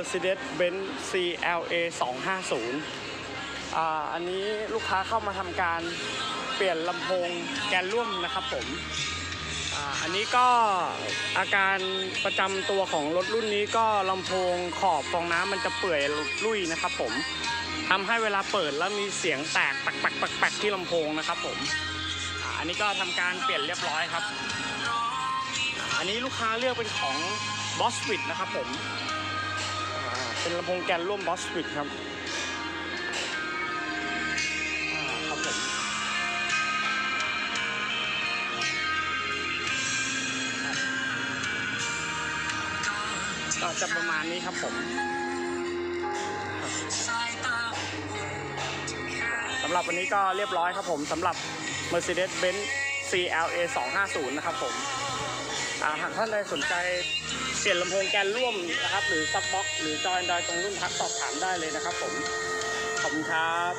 Mercedes-Benz CLA 250อ่าอันนี้ลูกค้าเข้ามาทำการเปลี่ยนลำโพงแกนร่วมนะครับผมอ่าอันนี้ก็อาการประจำตัวของรถรุ่นนี้ก็ลำโพงขอบฟองน้ำมันจะเปื่อยรุ่ยนะครับผมทำให้เวลาเปิดแล้วมีเสียงแตกปักปักปักปักที่ลำโพงนะครับผมอ,อันนี้ก็ทำการเปลี่ยนเรียบร้อยครับ อันนี้ลูกค้าเลือกเป็นของ b o s w i t นะครับผม เป็นลำโพงแกนร่วม b o s w i t ครับครับผมก็จะประมาณนี้ครับผมสำหรับวันนี้ก็เรียบร้อยครับผมสำหรับ Mercedes-Benz CLA 250 นะครับผม อ่าหากท่านใดสนใจเปลี่ยนลำโพงแกนร่วมนะครับ หรือซับบ็อกหรือจอยดอยตรงรุ่นทักสอบถามได้เลยนะครับผม ขอบคุณครับ